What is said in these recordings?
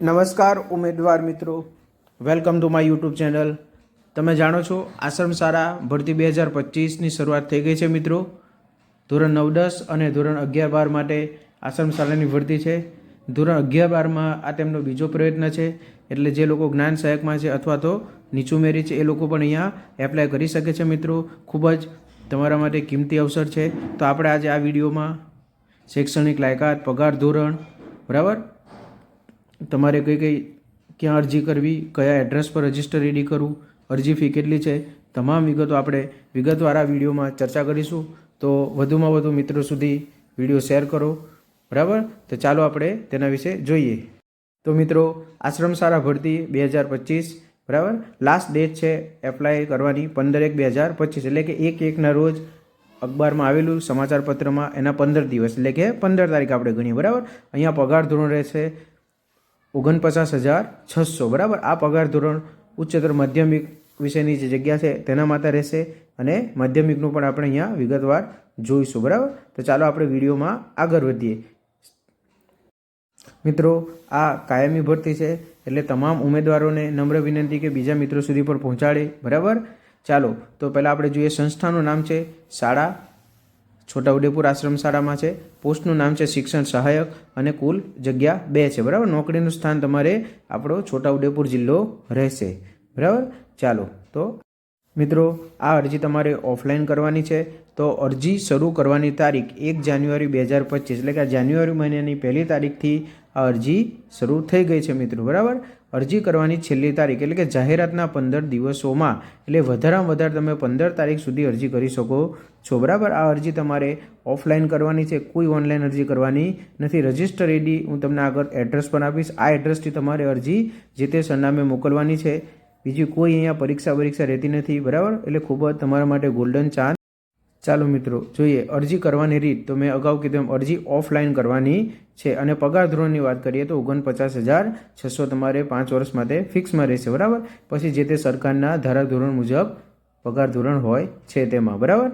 નમસ્કાર ઉમેદવાર મિત્રો. Welcome to my YouTube channel તમે જાણો છો, આશ્રમ શાળા ભરતી બે હજાર પચીસની શરૂઆત થઈ ગઈ છે મિત્રો. ધોરણ નવ દસ અને ધોરણ અગિયાર બાર માટે આશ્રમ શાળાની ભરતી છે. ધોરણ અગિયાર બારમાં આ તેમનો બીજો પ્રયત્ન છે. એટલે જે લોકો જ્ઞાન સહાયકમાં છે અથવા તો નીચું મેરી છે, એ લોકો પણ અહીંયા એપ્લાય કરી શકે છે મિત્રો. ખૂબ જ તમારા માટે કિંમતી અવસર છે. તો આપણે આજે આ વિડીયોમાં શૈક્ષણિક લાયકાત, પગાર ધોરણ, બરાબર? તમારે કઈ કઈ, ક્યાં અરજી કરવી, કયા એડ્રેસ પર રજિસ્ટર રેડી કરવું, અરજી ફી કેટલી છે, તમામ વિગતો આપણે વિગતવાર આ વિડીયોમાં ચર્ચા કરીશું. તો વધુમાં વધુ મિત્રો સુધી વીડિયો શેર કરો. બરાબર? તો ચાલો આપણે તેના વિશે જોઈએ. તો મિત્રો, આશ્રમ સારા ભરતી બે હજાર પચીસ, બરાબર? લાસ્ટ ડેટ છે એપ્લાય કરવાની પંદર એક બે હજાર પચીસ, એટલે કે એક એકના રોજ અખબારમાં આવેલું સમાચાર પત્રમાં એના પંદર દિવસ, એટલે કે પંદર તારીખ આપણે ગણીએ, બરાબર? અહીંયા પગાર ધોરણ રહેશે ઓગણપચાસ હજાર છસો, બરાબર? આ પગાર ધોરણ ઉચ્ચતર માધ્યમિક વિષયની જે જગ્યા છે, તેના માટે રહેશે અને માધ્યમિકનું પણ આપણે અહીંયા વિગતવાર જોઈશું, બરાબર? તો ચાલો આપણે વિડીયોમાં આગળ વધીએ. મિત્રો, આ કાયમી ભરતી છે, એટલે તમામ ઉમેદવારોને નમ્ર વિનંતી કે બીજા મિત્રો સુધી પણ પહોંચાડે, બરાબર? ચાલો, તો પહેલાં આપણે જોઈએ સંસ્થાનું નામ છે, શાળા છોટાઉદેપુર આશ્રમ શાળામાં છે. પોસ્ટનું નામ છે શિક્ષણ સહાયક અને કુલ જગ્યા બે છે. બરાબર? નોકરીનું સ્થાન તમારે આપણો છોટાઉદેપુર જિલ્લો રહેશે. બરાબર? ચાલો, તો મિત્રો, આ અરજી તમારે ઓફલાઈન કરવાની છે. તો અરજી શરૂ કરવાની તારીખ એક જાન્યુઆરી બે હજાર પચીસ. એટલે કે જાન્યુઆરી મહિનાની પહેલી તારીખથી આ અરજી શરૂ થઈ ગઈ છે મિત્રો. બરાબર? અરજી કરવાની છેલ્લી તારીખ, એટલે કે જાહેરાતના પંદર દિવસોમાં, એટલે વધારેમાં વધારે તમે પંદર તારીખ સુધી અરજી કરી શકો છો. બરાબર? આ અરજી તમારે ઓફલાઈન કરવાની છે, કોઈ ઓનલાઈન અરજી કરવાની નથી. રજિસ્ટર એડી હું તમને આગળ એડ્રેસ પણ આપીશ. આ એડ્રેસથી તમારે અરજી જે તે સરનામે મોકલવાની છે. બીજી કોઈ અહીંયા પરીક્ષા પરીક્ષા રહેતી નથી. બરાબર? એટલે ખૂબ જ તમારા માટે ગોલ્ડન ચાન્સ ચાલો મિત્રો, જોઈએ. અરજી કરવાની રીત. તો મેં અગાઉ કીધું એમ, અરજી ઓફલાઈન કરવાની છે. અને પગાર ધોરણની વાત કરીએ તો ઓગણપચાસ હજાર છસો તમારે પાંચ વર્ષ માટે ફિક્સમાં રહેશે, બરાબર? પછી જે તે સરકારના ધારાધોરણ મુજબ પગાર ધોરણ હોય છે તેમાં, બરાબર?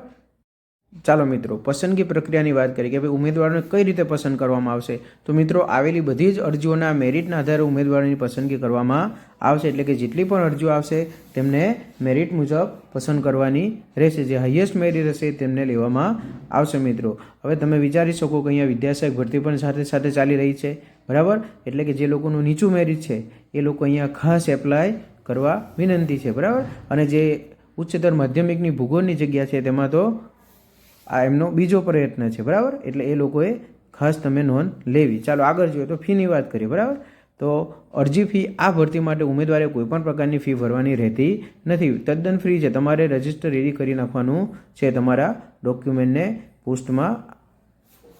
ચાલો મિત્રો, પસંદગી પ્રક્રિયાની વાત કરીએ કે ભાઈ ઉમેદવારોને કઈ રીતે પસંદ કરવામાં આવશે? તો મિત્રો, આવેલી બધી જ અરજીઓના મેરિટના આધારે ઉમેદવારોની પસંદગી કરવામાં આવશે. એટલે કે જેટલી પણ અરજીઓ આવશે, તેમને મેરિટ મુજબ પસંદ કરવાની રહેશે. જે હાઈએસ્ટ મેરિટ હશે, તેમને લેવામાં આવશે મિત્રો. હવે તમે વિચારી શકો કે અહીંયા વિદ્યાસહાયક ભરતી પણ સાથે સાથે ચાલી રહી છે. બરાબર? એટલે કે જે લોકોનું નીચું મેરિટ છે, એ લોકો અહીંયા ખાસ એપ્લાય કરવા વિનંતી છે. બરાબર? અને જે ઉચ્ચતર માધ્યમિકની ભૂગોળની જગ્યા છે, તેમાં તો આ એમનો બીજો પ્રયત્ન છે બરાબર? એટલે એ લોકોએ ખાસ તમે નોંધ લેવી. ચાલો આગળ જોઈએ તો ફીની વાત કરીએ બરાબર? તો અરજી ફી આ ભરતી માટે ઉમેદવારે કોઈપણ પ્રકારની ફી ભરવાની રહેતી નથી. તદ્દન ફ્રી છે. તમારે રજિસ્ટર રેડી કરી નાખવાનું છે તમારા ડોક્યુમેન્ટને. પોસ્ટમાં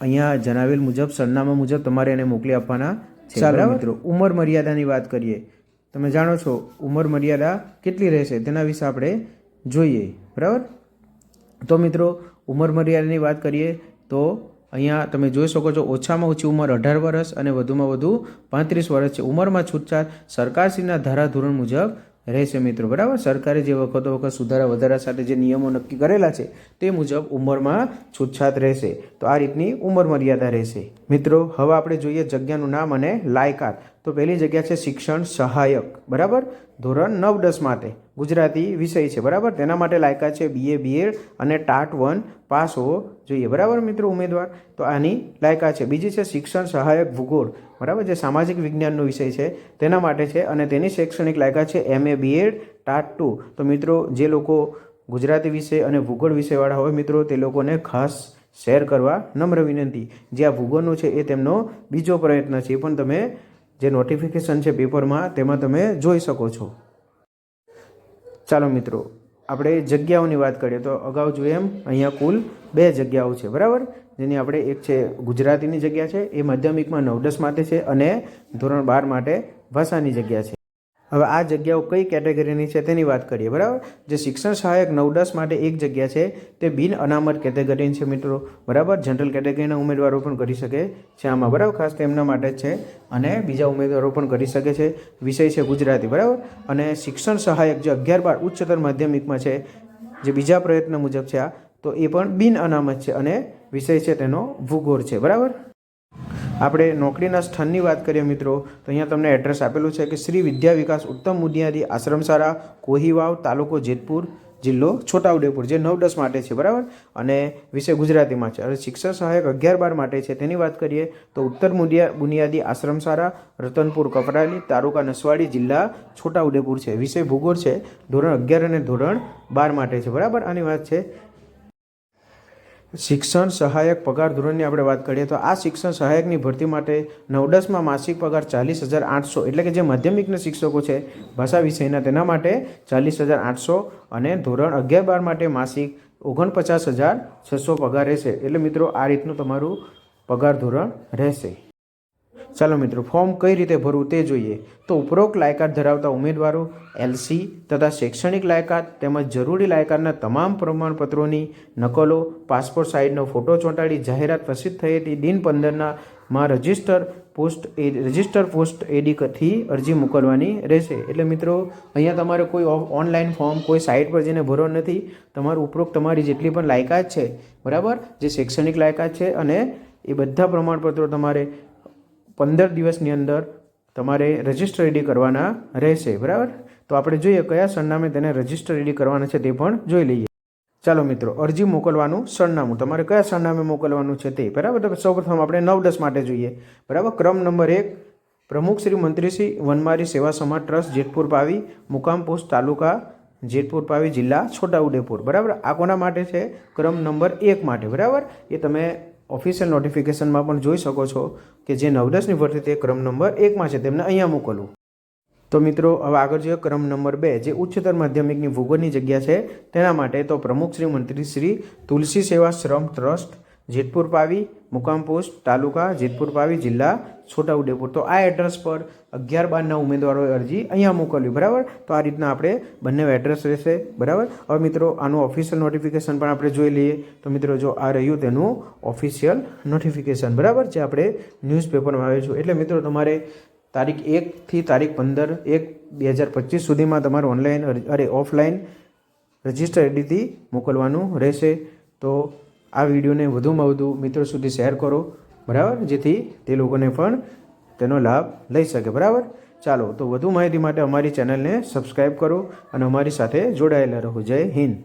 અહીંયા જણાવેલ મુજબ સરનામા મુજબ તમારે એને મોકલી આપવાના છે મિત્રો. ઉંમર મર્યાદાની વાત કરીએ. તમે જાણો છો ઉંમર મર્યાદા કેટલી રહેશે તેના વિશે આપણે જોઈએ બરાબર? તો મિત્રો ઉંમર મર્યાદાની વાત કરીએ તો અહીંયા તમે જોઈ શકો છો ઓછામાં ઓછી ઉંમર અઢાર વર્ષ અને વધુમાં વધુ પાંત્રીસ વર્ષ છે. ઉંમરમાં છૂટછાટ સરકારશ્રીના ધારાધોરણ મુજબ રહેશે મિત્રો. બરાબર? સરકારે જે વખતો વખત સુધારા વધારા સાથે જે નિયમો નક્કી કરેલા છે તે મુજબ ઉંમરમાં છૂટછાટ રહેશે. તો આ રીતની ઉંમર મર્યાદા રહેશે. મિત્રો, હવે આપણે જોઈએ જગ્યાનું નામ અને લાયકાત. તો પહેલી જગ્યા છે શિક્ષણ સહાયક, બરાબર? ધોરણ નવ દસ માટે, ગુજરાતી વિષય છે, બરાબર? તેના માટે લાયકા છે બીએ બીએડ અને ટાટ વન પાસ હોવો જોઈએ, બરાબર મિત્રો ઉમેદવાર? તો આની લાયકા છે. બીજી છે શિક્ષણ સહાયક ભૂગોળ, બરાબર? જે સામાજિક વિજ્ઞાનનો વિષય છે, તેના માટે છે અને તેની શૈક્ષણિક લાયકા છે એમએ બીએડ ટાટ ટુ તો મિત્રો, જે લોકો ગુજરાતી વિષય અને ભૂગોળ વિષયવાળા હોય મિત્રો, તે લોકોને ખાસ શેર કરવા નમ્ર વિનંતી. જે આ ભૂગોળનો છે એ તેમનો બીજો પ્રયત્ન છે, એ પણ તમે જે નોટિફિકેશન છે પેપરમાં તેમાં તમે જોઈ શકો છો. ચાલો મિત્રો, આપણે જગ્યાઓની વાત કરીએ તો અગાઉ જોઈએ એમ, અહીંયા કુલ બે જગ્યાઓ છે, બરાબર? જેની આપણે એક છે ગુજરાતીની જગ્યા છે, એ માધ્યમિકમાં નવ દસ માટે છે અને ધોરણ બાર માટે ભાષાની જગ્યા છે. હવે આ જગ્યાઓ કઈ કેટેગરીની છે તેની વાત કરીએ, બરાબર? જે શિક્ષણ સહાયક નવદસ માટે એક જગ્યા છે, તે બિન અનામત કેટેગરીની છે મિત્રો, બરાબર? જનરલ કેટેગરીના ઉમેદવારો પણ કરી શકે છે આમાં, બરાબર? ખાસ તેમના માટે જ છે. અને બીજા ઉમેદવારો પણ કરી શકે છે. વિષય છે ગુજરાતી, બરાબર? અને શિક્ષણ સહાયક જે અગિયાર બાર ઉચ્ચતર માધ્યમિકમાં છે, જે બીજા પ્રયત્ન મુજબ છે આ, તો એ પણ બિન અનામત છે અને વિષય છે તેનો ભૂગોળ છે, બરાબર? આપણે નોકરીના સ્થાનની વાત કરીએ મિત્રો, તો અહીંયા તમને એડ્રેસ આપેલું છે કે શ્રી વિદ્યા વિકાસ ઉત્તમ મુદિયાદી આશ્રમશાળા, કોહીવાવ તાલુકો જેતપુર, જિલ્લો છોટાઉદેપુર, જે નવ દસ માટે છે, બરાબર? અને વિષય ગુજરાતીમાં છે. હવે શિક્ષણ સહાયક અગિયાર બાર માટે છે. તેની વાત કરીએ તો ઉત્તર મુદિયા બુનિયાદી આશ્રમશાળા, રતનપુર કપરાલી તાલુકા નસવાડી જિલ્લા છોટાઉદેપુર છે. વિષય ભૂગોળ છે. ધોરણ અગિયાર અને ધોરણ બાર માટે છે. બરાબર? આની વાત છે. શિક્ષણ સહાયક પગાર ધોરણની આપણે વાત કરીએ તો આ શિક્ષણ સહાયકની ભરતી માટે નવડસમાં માસિક પગાર ચાલીસ હજાર આઠસો એટલે કે જે માધ્યમિકના શિક્ષકો છે ભાષા વિષયના તેના માટે ચાલીસ હજાર આઠસો અને ધોરણ અગિયાર બાર માટે માસિક ઓગણપચાસ હજાર છસો પગાર રહેશે. એટલે મિત્રો, આ રીતનું તમારું પગાર ધોરણ રહેશે. ચાલો મિત્રો ફોર્મ કઈ રીતે ભરવું તે જોઈએ. તો ઉપરોક્ત લાયકાત ધરાવતા ઉમેદવારો એલસી તથા શૈક્ષણિક લાયકાત તેમજ જરૂરી લાયકાતના તમામ પ્રમાણપત્રોની નકલો પાસપોર્ટ સાઇઝનો ફોટો ચોંટાડી જાહેરાત પ્રસિદ્ધ હતી. દિન પંદરના માં રજિસ્ટર પોસ્ટ એ, રજિસ્ટર પોસ્ટ એડીથી અરજી મોકલવાની રહેશે. એટલે મિત્રો, અહીંયા તમારે કોઈ ઓનલાઈન ફોર્મ કોઈ સાઇટ પર જઈને ભરવા નથી. તમારું ઉપરોક્ત તમારી જેટલી પણ લાયકાત છે, બરાબર? જે શૈક્ષણિક લાયકાત છે અને એ બધા પ્રમાણપત્રો તમારે પંદર દિવસની અંદર તમારે રજિસ્ટર રેડી કરવાના રહેશે, બરાબર? તો આપણે જોઈએ કયા સરનામે તેને રજિસ્ટર રેડી કરવાના છે તે પણ જોઈ લઈએ. ચાલો મિત્રો, અરજી મોકલવાનું સરનામું. તમારે કયા સરનામે મોકલવાનું છે તે, બરાબર? તો સૌપ્રથમ આપણે નવ દસ માટે જોઈએ. બરાબર? ક્રમ નંબર એક, પ્રમુખ શ્રી મંત્રી શ્રી વનમારી સેવા સમાજ ટ્રસ્ટ, જેતપુર પાવી, મુકામ પોસ્ટ, તાલુકા જેતપુર પાવી, જિલ્લા છોટાઉદેપુર. બરાબર? આ કોના માટે છે? ક્રમ નંબર એક માટે, બરાબર? એ તમે ઓફિશિયલ નોટિફિકેશનમાં પણ જોઈ શકો છો કે જે નવદસની ભરતી તે ક્રમ નંબર એકમાં છે, તેમને અહીંયા મોકલવું તો મિત્રો, હવે આગળ જોઈએ ક્રમ નંબર બે, જે ઉચ્ચતર માધ્યમિકની ભૂગોળની જગ્યા છે, તેના માટે તો પ્રમુખ શ્રી મંત્રી શ્રી તુલસી સેવા શ્રમ ટ્રસ્ટ જેતપુર પાવી, મુકામ પોસ્ટ, તાલુકા જેતપુર પાવી, જિલ્લા છોટાઉદેપુર તો આ એડ્રેસ પર અગિયાર બારના ઉમેદવારોએ અરજી અહીંયા મોકલવી, બરાબર? તો આ રીતના આપણે બંને એડ્રેસ રહેશે, બરાબર? હવે મિત્રો, આનું ઓફિશિયલ નોટિફિકેશન પણ આપણે જોઈ લઈએ. તો મિત્રો, જો આ રહ્યું તેનું ઓફિશિયલ નોટિફિકેશન બરાબર? જે આપણે ન્યૂઝપેપરમાં આવેલું એટલે મિત્રો, તમારે તારીખ એકથી તારીખ પંદર એક બે હજાર પચીસ સુધીમાં તમારે ઓનલાઈન અરે ઓફલાઈન રજિસ્ટર આઈડીથી મોકલવાનું રહેશે. તો આ વિડીયોને વધુમાં વધુ મિત્રો સુધી શેર કરો, બરાબર? જેથી તે લોકોને પણ તેનો લાભ લઈ શકે, બરાબર? ચાલો, તો વધુ માહિતી માટે અમારી ચેનલને સબસ્ક્રાઈબ કરો અને અમારી સાથે જોડાયેલા રહો. જય હિન્દ.